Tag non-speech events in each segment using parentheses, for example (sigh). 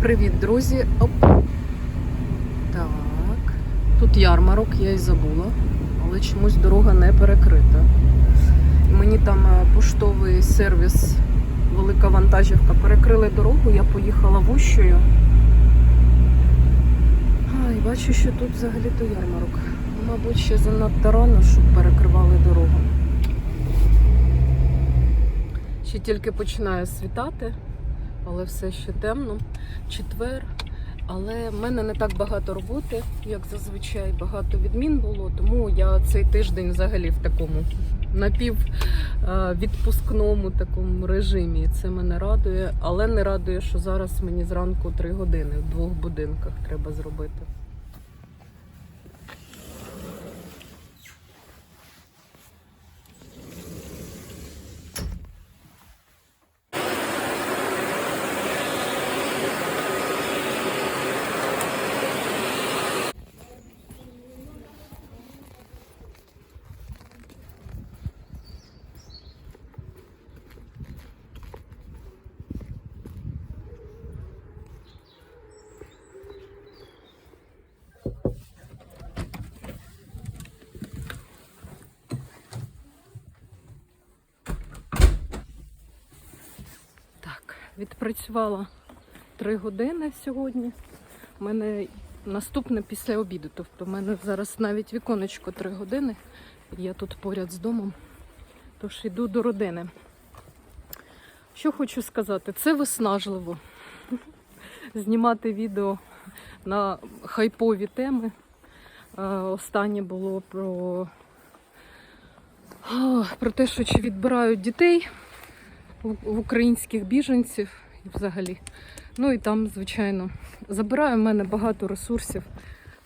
Привіт, друзі. Оп. Так. Тут ярмарок, я й забула, але чомусь дорога не перекрита. Мені там е, поштовий сервіс, велика вантажівка, перекрили дорогу, я поїхала вущою. А, і бачу, що тут взагалі-то ярмарок. Мабуть, ще занадто рано, щоб перекривали дорогу. Ще тільки починає світати, але все ще темно. Четвер. Але в мене не так багато роботи, як зазвичай багато відмін було, тому я цей тиждень взагалі в такому напів е, такому режимі. Це мене радує, але не радує, що зараз мені зранку три години в двох будинках треба зробити. Так, відпрацювала три години сьогодні. У мене наступне після обіду. Тобто в мене зараз навіть віконечко три години. Я тут поряд з домом. Тож йду до родини. Що хочу сказати, це виснажливо. (laughs) Знімати відео на хайпові теми. Е, Останнє було про, про те, що чи відбирають дітей в українських біженців взагалі. Ну і там, звичайно, забирає в мене багато ресурсів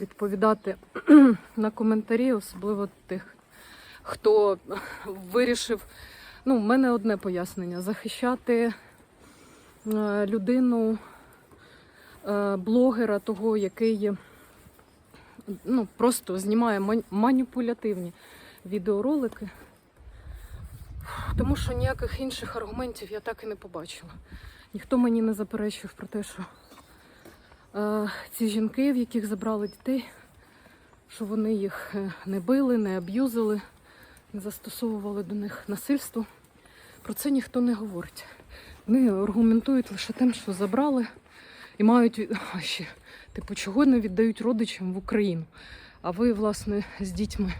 відповідати (clears throat) на коментарі, особливо тих, хто вирішив. Ну, в мене одне пояснення: захищати е, людину, е, блогера, того, який ну, просто знімає маніпулятивні відеоролики. Тому що ніяких інших аргументів я так і не побачила. Ніхто мені не заперечив про те, що е, ці жінки, в яких забрали дітей, що вони їх е, не били, не аб'юзили, не застосовували до них насильство. Про це ніхто не говорить. Вони аргументують лише тим, що забрали і мають а ще, типу, чого не віддають родичам в Україну. А ви, власне, з дітьми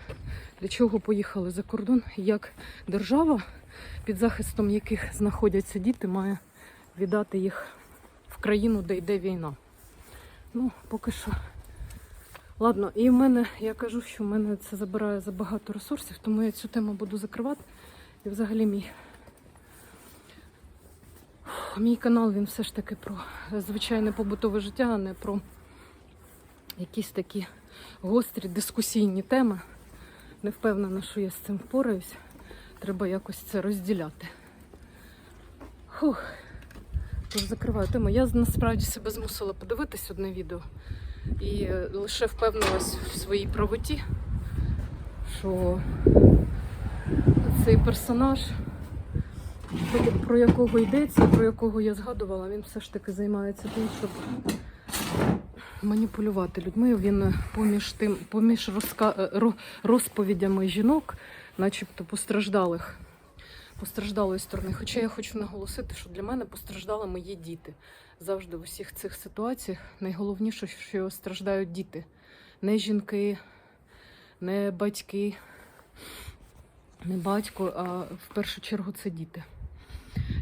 для чого поїхали за кордон? Як держава, під захистом яких знаходяться діти, має віддати їх в країну, де йде війна. Ну, поки що. Ладно, і в мене, я кажу, що в мене це забирає забагато ресурсів, тому я цю тему буду закривати. І взагалі мій, мій канал він все ж таки про звичайне побутове життя, а не про якісь такі гострі дискусійні теми. Не впевнена, що я з цим впораюсь. Треба якось це розділяти. Фух. Тож закриваю тему. Я насправді себе змусила подивитись одне відео і е, лише впевнилась в своїй правоті, що цей персонаж, про, якого йдеться, про якого я згадувала, він все ж таки займається тим, щоб маніпулювати людьми. Він е, поміж тим, поміж е, розповідями жінок, начебто постраждалих. Постраждалої сторони. Хоча я хочу наголосити, що для мене постраждалими є діти. Завжди в усіх цих ситуаціях найголовніше, що страждають діти. Не жінки, не батьки, не батько, а в першу чергу це діти.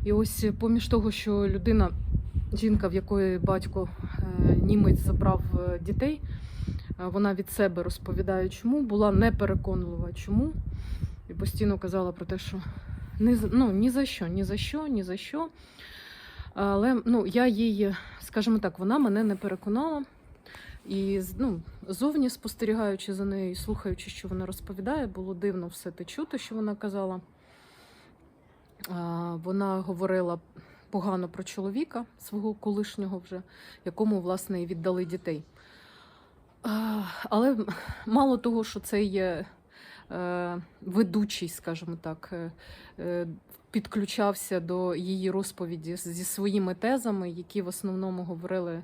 І ось поміж того, що людина, жінка, в якої батько е, німець забрав е, дітей, е, вона від себе розповідає, чому, була непереконлива, чому. І постійно казала про те, що ні, ну, ні за що, ні за що, ні за що. Але ну, я їй, скажімо так, вона мене не переконала. І ну, зовні спостерігаючи за нею і слухаючи, що вона розповідає, було дивно все те чути, що вона казала. Вона говорила погано про чоловіка свого колишнього вже, якому, власне, і віддали дітей. Але мало того, що це є ведучий, скажімо так, е, е, підключався до її розповіді зі своїми тезами, які в основному говорили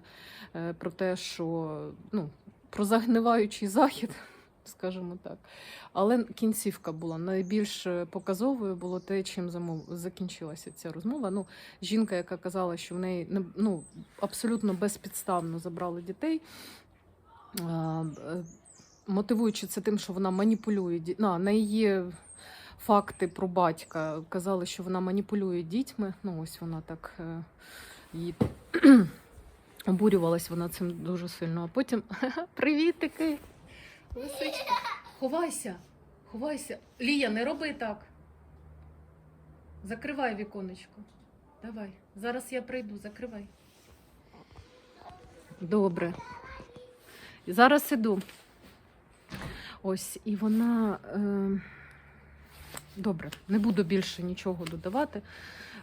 е, про те, що ну, про загниваючий захід, (laughs) скажімо так. Але кінцівка була найбільш е, показовою було те, чим замов... закінчилася ця розмова. Ну, жінка, яка казала, що в неї не- ну, абсолютно безпідставно забрали дітей. Мотивуючи це тим, що вона маніпулює на, на її факти про батька казали, що вона маніпулює дітьми. Ну, ось вона так е, її (clears throat) обурювалась вона цим дуже сильно. А потім (laughs) привітики! Лисичка, ховайся, ховайся. Лія, не роби так. Закривай віконечко. Давай. Зараз я прийду, закривай. Добре. Зараз іду. Ось, і вона. Е... Добре, не буду більше нічого додавати.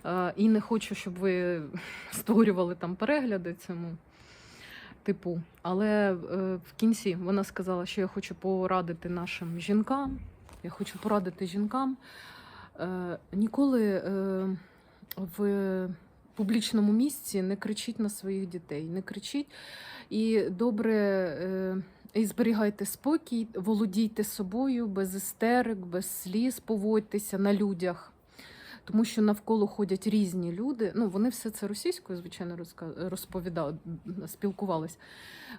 Е, і не хочу, щоб ви (laughs) створювали там перегляди цьому типу. Але е, в кінці вона сказала, що я хочу порадити нашим жінкам. Я хочу порадити жінкам. Е, ніколи е, в публічному місці не кричіть на своїх дітей, не кричіть. І добре, е, і зберігайте спокій, володійте собою без істерик, без сліз, поводьтеся на людях. Тому що навколо ходять різні люди. Ну, вони все це російською, звичайно, розповідали, спілкувались.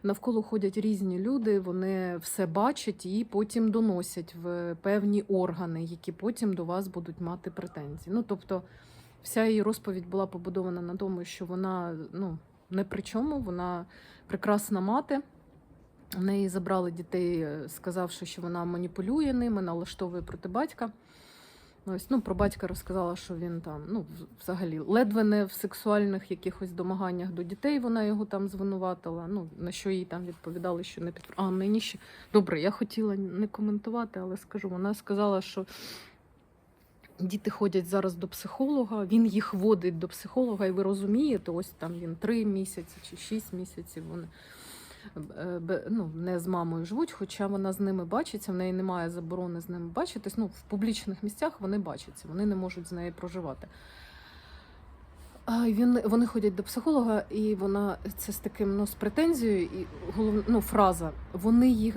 Навколо ходять різні люди, вони все бачать і потім доносять в певні органи, які потім до вас будуть мати претензії. Ну, тобто, вся її розповідь була побудована на тому, що вона ну, не при чому, вона прекрасна мати. В неї забрали дітей, е, сказавши, що вона маніпулює ними, налаштовує проти батька. Ось, ну, про батька розказала, що він там, ну, взагалі, ледве не в сексуальних якихось домаганнях до дітей вона його там звинуватила. Ну, на що їй там відповідали, що не під... А, мені ще. Добре, я хотіла не коментувати, але скажу, вона сказала, що діти ходять зараз до психолога, він їх водить до психолога, і ви розумієте, ось там він три місяці чи шість місяців. Вони ну, не з мамою живуть, хоча вона з ними бачиться, в неї немає заборони з ними бачитись. Ну, в публічних місцях вони бачаться, вони не можуть з нею проживати. А він, вони ходять до психолога, і вона це з таким ну, з претензією, і голов, ну, фраза. Вони їх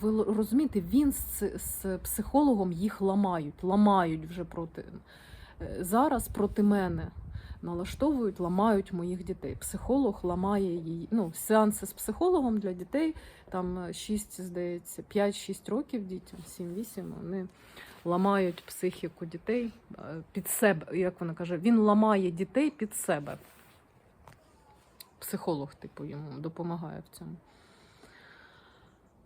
ви розумієте, він з, з психологом їх ламають, ламають вже проти е, зараз проти мене налаштовують, ламають моїх дітей. Психолог ламає її. Ну, сеанси з психологом для дітей, там 6, здається, 5-6 років дітям, 7-8, вони ламають психіку дітей е, під себе, як вона каже, він ламає дітей під себе. Психолог, типу, йому допомагає в цьому.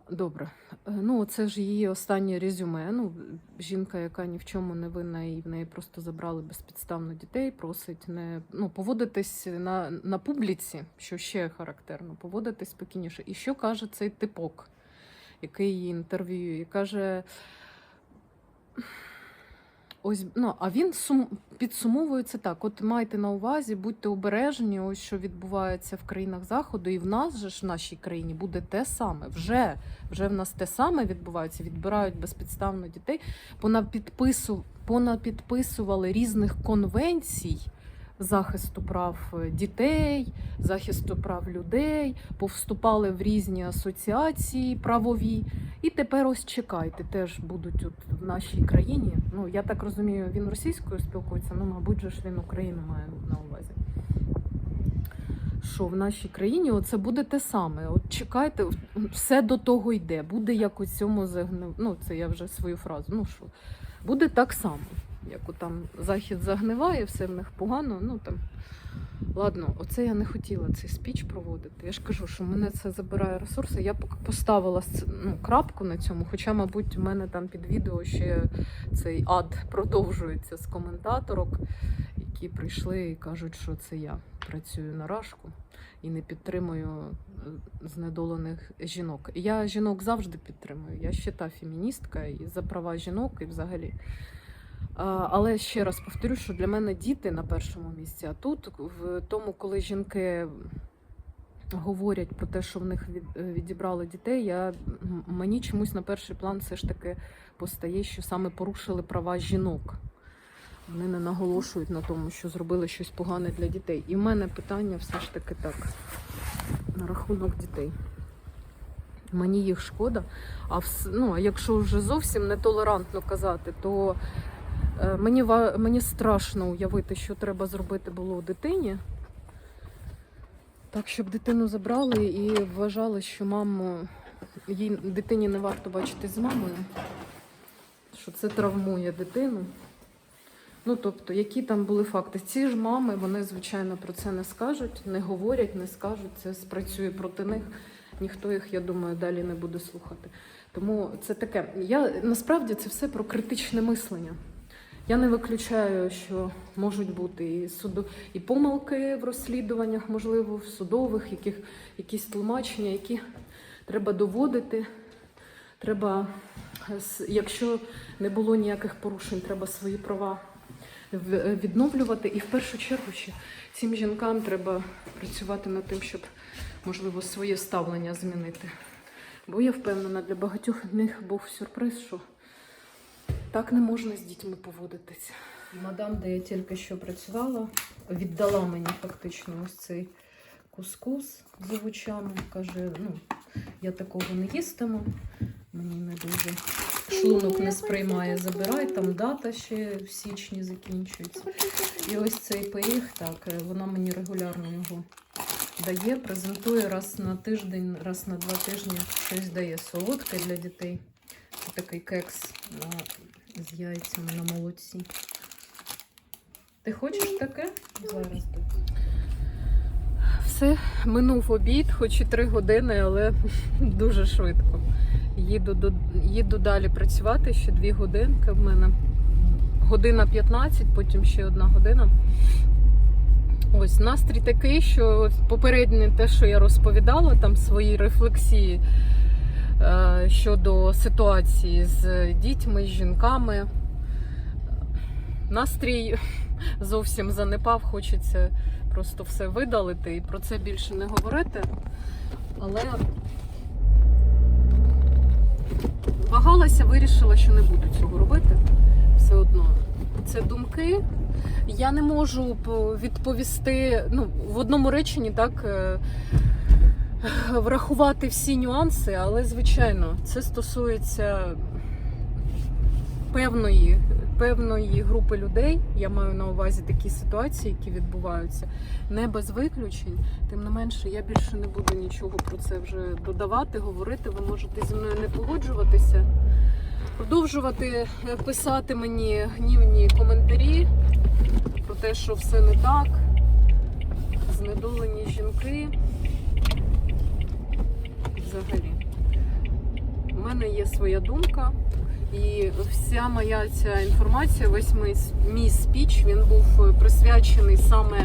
Добре. Е, Ну, це ж її останнє резюме. Ну, жінка, яка ні в чому не винна, і в неї просто забрали безпідставно дітей, просить не ну, поводитись на, на публіці, що ще характерно, поводитись спокійніше. І що каже цей типок, який її інтерв'ює? Каже. Ось, ну, а він сум, підсумовується так: от майте на увазі, будьте обережні, ось що відбувається в країнах Заходу, і в нас же ж в нашій країні буде те саме. Вже, вже в нас те саме відбувається, відбирають безпідставно дітей. Понапідпису, понапідписували різних конвенцій захисту прав е, дітей, захисту прав людей, повступали в різні асоціації правові. І тепер ось чекайте, теж будуть от в нашій країні. Ну я так розумію, він російською спілкується, ну мабуть, же ж він Україну має на увазі. Що в нашій країні оце буде те саме. От чекайте, все до того йде. Буде як у цьому загнив. Ну, це я вже свою фразу. Ну що, буде так само. Як там захід загниває, все в них погано. Ну там ладно, оце я не хотіла цей спіч проводити. Я ж кажу, що мене це забирає ресурси. Я поставила ну, крапку на цьому, хоча, мабуть, у мене там під відео ще цей ад продовжується з коментаторок, які прийшли і кажуть, що це я працюю на рашку і не підтримую е, знедолених жінок. Я жінок завжди підтримую. Я ще та феміністка і за права жінок, і взагалі. Але ще раз повторю, що для мене діти на першому місці. А тут, в тому, коли жінки говорять про те, що в них відібрали дітей, я, мені чомусь на перший план все ж таки постає, що саме порушили права жінок. Вони не наголошують на тому, що зробили щось погане для дітей. І в мене питання все ж таки так на рахунок дітей. Мені їх шкода. А вс- ну, якщо вже зовсім нетолерантно казати, то мені, мені страшно уявити, що треба зробити було дитині. Так, щоб дитину забрали і вважали, що маму їй дитині не варто бачити з мамою, що це травмує дитину. Ну, тобто, які там були факти? Ці ж мами, вони, звичайно, про це не скажуть, не говорять, не скажуть, це спрацює проти них. Ніхто їх, я думаю, далі не буде слухати. Тому це таке. Я насправді це все про критичне мислення. Я не виключаю, що можуть бути і суду, і помилки в розслідуваннях, можливо, в судових, яких якісь тлумачення, які треба доводити. Треба, е, якщо не було ніяких порушень, треба свої права е, відновлювати. І в першу чергу ще цим жінкам треба працювати над тим, щоб, можливо, своє ставлення змінити. Бо я впевнена, для багатьох них був сюрприз, що так не можна з дітьми поводитися. Мадам, де я тільки що працювала, віддала мені фактично ось цей кускус з овочами. Каже, ну, я такого не їстиму, мені не дуже шлунок не сприймає, забирай, там дата ще в січні закінчується. І ось цей пиріг, так, е, вона мені регулярно його дає, презентує раз на тиждень, раз на два тижні щось дає солодке для дітей. Такий кекс а, з яйцями на молоці. Ти хочеш таке? Зараз так. Все, минув обід, хоч і три години, але (laughs) дуже швидко. Їду, до, їду далі працювати ще дві годинки в мене. Година 15, потім ще одна година. Ось настрій такий, що попереднє те, що я розповідала, там свої рефлексії щодо ситуації з дітьми, з жінками. Настрій (laughs) зовсім занепав, хочеться просто все видалити і про це більше не говорити. Але вагалася, вирішила, що не буду цього робити. Все одно. Це думки. Я не можу відповісти ну, в одному реченні так. Врахувати всі нюанси, але звичайно, це стосується певної, певної групи людей. Я маю на увазі такі ситуації, які відбуваються, не без виключень. Тим не менше, я більше не буду нічого про це вже додавати, говорити. Ви можете зі мною не погоджуватися, продовжувати е, писати мені гнівні коментарі про те, що все не так, знедолені жінки. Взагалі. У мене є своя думка, і вся моя ця інформація, весь мій, мій спіч, він був присвячений саме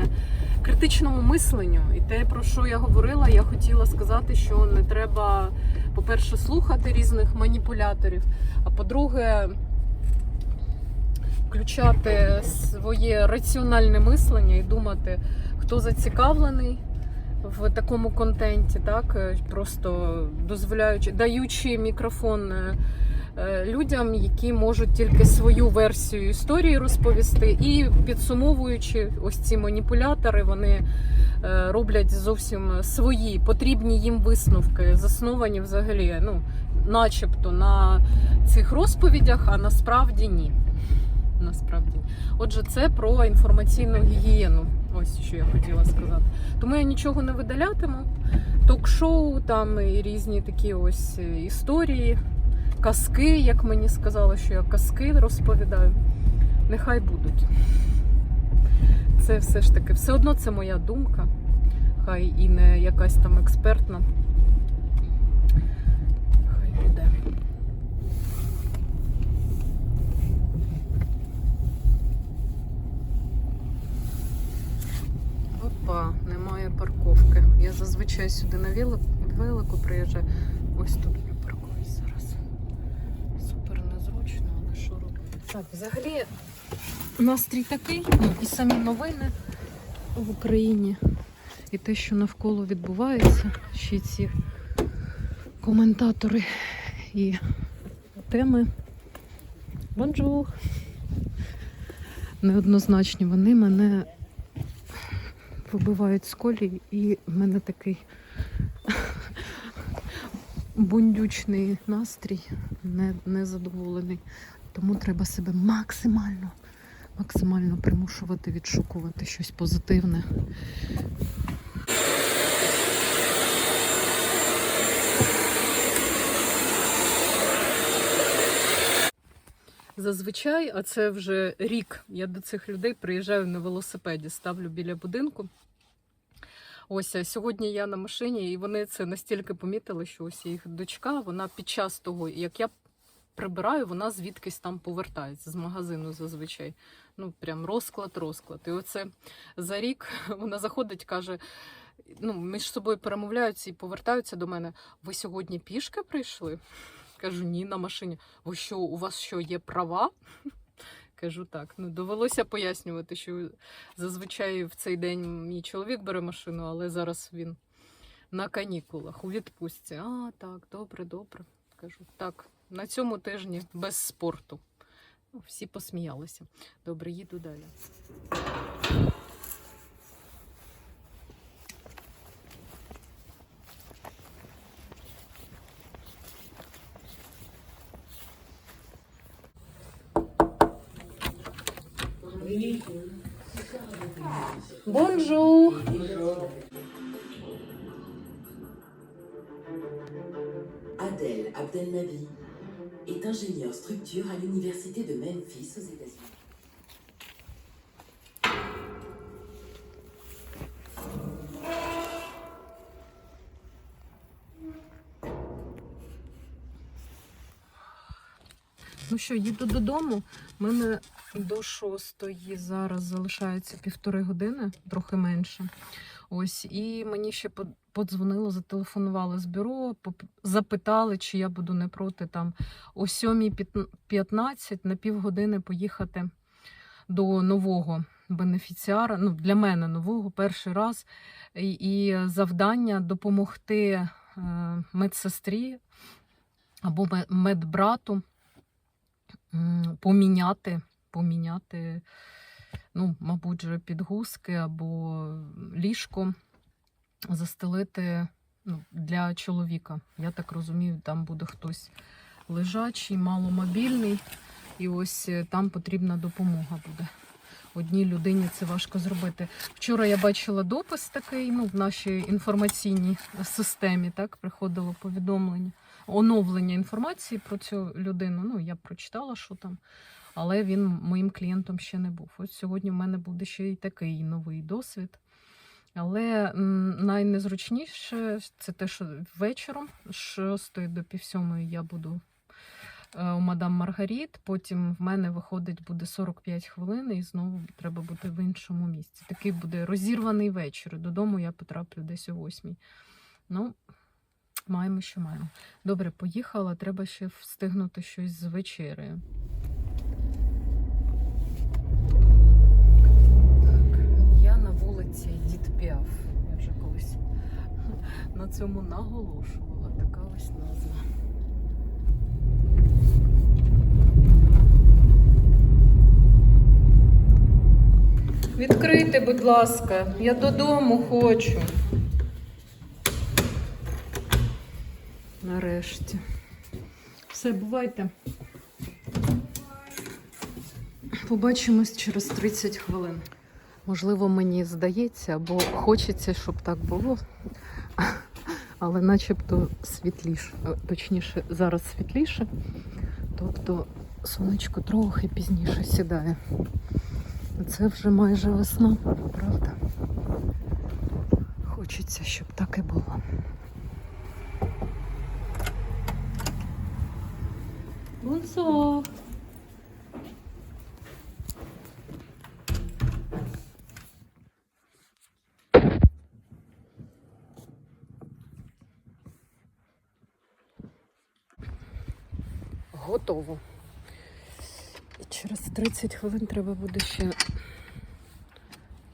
критичному мисленню. І те, про що я говорила, я хотіла сказати, що не треба, по-перше, слухати різних маніпуляторів, а по-друге, включати своє раціональне мислення і думати, хто зацікавлений в такому контенті, так е, просто дозволяючи, даючи мікрофон е, е, людям, які можуть тільки свою версію історії розповісти, і підсумовуючи ось ці маніпулятори, вони роблять зовсім свої потрібні їм висновки, засновані взагалі, ну, начебто на цих розповідях, а насправді ні. Насправді, отже, це про інформаційну гігієну. Ось що я хотіла сказати. Тому я нічого не видалятиму. Ток-шоу, там і різні такі ось е, історії, казки, як мені сказали, що я казки розповідаю. Нехай будуть. Це все ж таки, все одно це моя думка. Хай і не якась там експертна. Хай буде. Опа, немає парковки. Я сюди на велик- велику приїжджаю. Ось тут припаркуюсь зараз. Супер незручно, але що робити? Так, взагалі настрій такий, ну і самі новини в Україні, і те, що навколо відбувається, ще ці коментатори і теми. Бонжур! неоднозначні. Вони мене вибивають з колії, і в мене такий бундючний настрій, не, незадоволений. Тому треба себе максимально, максимально примушувати відшукувати щось позитивне. Зазвичай, а це вже рік. Я до цих людей приїжджаю на велосипеді, ставлю біля будинку. Ось а сьогодні я на машині, і вони це настільки помітили, що ось їх дочка, вона під час того, як я прибираю, вона звідкись там повертається з магазину зазвичай. Ну, прям розклад, розклад. І оце за рік (laughs) вона заходить, каже: ну, між собою перемовляються і повертаються до мене. Ви сьогодні пішки прийшли? Кажу, ні, на машині. Ви що, у вас що, є права? (laughs) Кажу так. Ну, довелося пояснювати, що зазвичай в цей день мій чоловік бере машину, але зараз він на канікулах, у відпустці. А, так, добре, добре. Кажу, так, на цьому тижні без спорту. Ну, всі посміялися. Добре, їду далі. Bonjour. Adèle Abdelnabi est ingénieure structure à l'Université de Memphis aux États-Unis. Що, їду додому. У мене до шостої зараз залишається півтори години, трохи менше. Ось, і мені ще подзвонило, зателефонували з бюро, запитали, чи я буду не проти там о 7.15 на півгодини поїхати до нового бенефіціара. Ну, для мене нового перший раз. І, і завдання допомогти е, медсестрі або медбрату поміняти, поміняти, ну, мабуть, же підгузки або ліжко застелити ну, для чоловіка. Я так розумію, там буде хтось лежачий, маломобільний, і ось е, там потрібна допомога буде. Одній людині це важко зробити. Вчора я бачила допис такий, ну, в нашій інформаційній системі, так, приходило повідомлення оновлення інформації про цю людину. Ну, я прочитала, що там, але він моїм клієнтом ще не був. Ось сьогодні в мене буде ще й такий новий досвід. Але найнезручніше це те, що вечором з 6 до пів сьомої я буду у мадам Маргаріт. Потім в мене виходить буде 45 хвилин, і знову треба бути в іншому місці. Такий буде розірваний вечір. Додому я потраплю десь о 8. Ну, маємо, що маємо. Добре, поїхала. Треба ще встигнути щось з вечерею. Вулиці Дід Піаф. Я вже колись (laughs) на цьому наголошувала. Така ось назва. Відкрийте, будь ласка, я додому хочу. Нарешті. Все, бувайте. Побачимось через 30 хвилин. Можливо, мені здається, або хочеться, щоб так було. Але начебто світліше. Е, Точніше, зараз світліше. Тобто сонечко трохи пізніше сідає. Це вже майже весна, правда? Хочеться, щоб так і було. Бонсо. Готово. Через 30 хвилин треба буде ще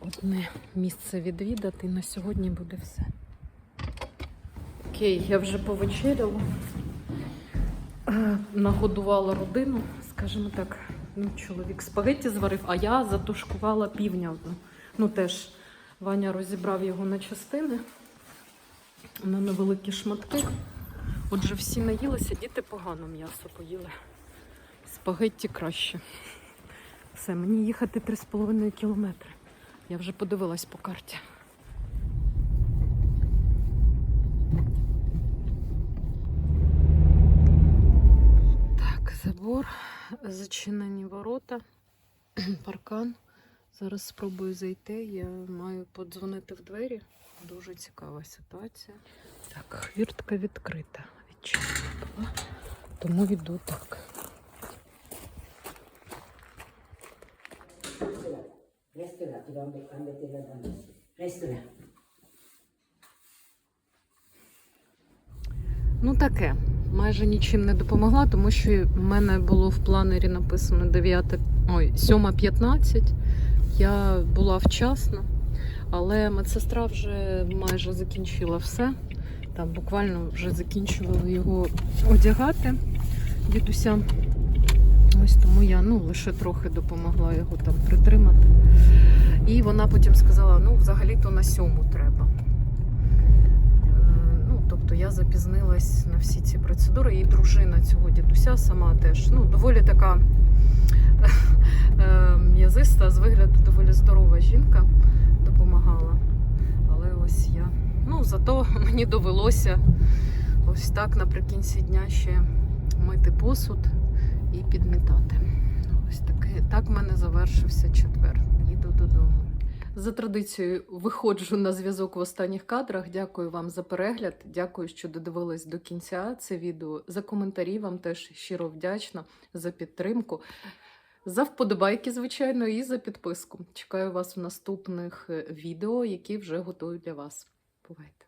одне місце відвідати. На сьогодні буде все. Окей, я вже повечеряла. Е, Нагодувала родину, скажімо так, Ну, чоловік спагетті зварив, а я затушкувала півня одну. Ну теж Ваня розібрав його на частини, на невеликі шматки. Отже, всі наїлися, діти погано м'ясо поїли. Спагетті краще. Все, мені їхати 3,5 кілометри. Я вже подивилась по карті. Так, забор, зачинені ворота, (clears throat) паркан. Зараз спробую зайти. Я маю подзвонити в двері. Дуже цікава ситуація. Так, хвіртка відкрита. Відчинена була. Тому йду так. Ну таке. Майже нічим не допомогла, тому що в мене було в планері написано 9, ой, 7.15. Я була вчасно, але медсестра вже майже закінчила все. Там буквально вже закінчували його одягати дідуся. Ось тому я ну, лише трохи допомогла його там притримати. І вона потім сказала: ну, взагалі-то на сьому треба. Е, Ну, тобто я запізнилась на всі ці процедури. І дружина цього дідуся сама теж ну, доволі така е, м'язиста, з вигляду доволі здорова жінка допомагала. Але ось я. Ну, зато мені довелося ось так наприкінці дня ще мити посуд і підмітати. Ось таки, так в мене завершився четвер. Їду додому. За традицією виходжу на зв'язок в останніх кадрах. Дякую вам за перегляд. Дякую, що додивились до кінця це відео. За коментарі вам теж щиро вдячна за підтримку. За вподобайки, звичайно, і за підписку. Чекаю вас в наступних е, відео, які вже готую для вас. Бувайте!